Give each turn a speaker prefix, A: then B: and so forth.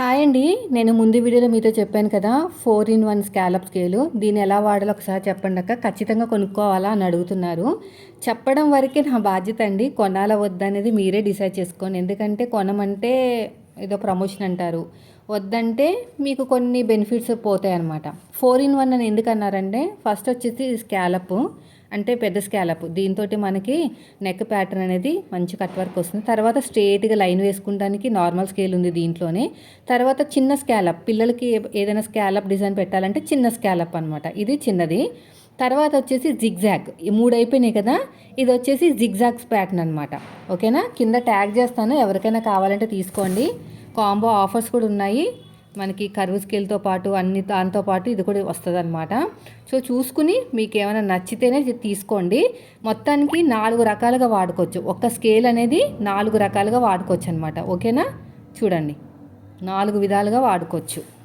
A: Hi అండి. నేను ముందు వీడియోలో మీతో చెప్పాను కదా four in one scallop scale. దీన్ని ఎలా వాడాలో ఒకసారి చెప్పండి అక్క. ఖచ్చితంగా కొనుక్కోవాలా అని అడుగుతున్నారు. చెప్పడం వరకే నా బాధ్యత అండి. కొనాలా వద్దనేది మీరే డిసైడ్ చేసుకోండి. ఎందుకంటే కొనమంటే ఏదో ప్రమోషన్ అంటారు. వద్దంటే మీకు కొన్ని బెనిఫిట్స్ పోతాయి అన్నమాట ఫోర్ ఇన్ వన్ అని ఎందుకన్నారంటే ఫస్ట్ వచ్చేసి స్కాలప్ అంటే పెద్ద స్కాలప్ దీంతో మనకి నెక్ ప్యాటర్న్ అనేది మంచి కట్ వర్క్ వస్తుంది. తర్వాత స్ట్రేట్గా లైన్ వేసుకోవడానికి నార్మల్ స్కేల్ ఉంది దీంట్లోనే. తర్వాత చిన్న స్కాలప్ పిల్లలకి ఏదైనా స్కాలప్ డిజైన్ పెట్టాలంటే చిన్న స్కాలప్ అనమాట ఇది చిన్నది. తర్వాత వచ్చేసి జిగ్జాగ్ ఈ మూడు అయిపోయినాయి కదా ఇది వచ్చేసి జిగ్జాగ్స్ ప్యాటర్న్ అనమాట ఓకేనా? కింద ట్యాగ్ చేస్తాను. ఎవరికైనా కావాలంటే తీసుకోండి. కాంబో ఆఫర్స్ కూడా ఉన్నాయి. మనకి కరువు స్కేల్తో పాటు అన్ని దాంతో పాటు ఇది కూడా వస్తుంది అనమాట సో చూసుకుని మీకు ఏమైనా నచ్చితేనే తీసుకోండి. మొత్తానికి నాలుగు రకాలుగా వాడుకోవచ్చు. ఒక్క స్కేల్ అనేది నాలుగు రకాలుగా వాడుకోవచ్చు అనమాట ఓకేనా? చూడండి. నాలుగు విధాలుగా వాడుకోవచ్చు.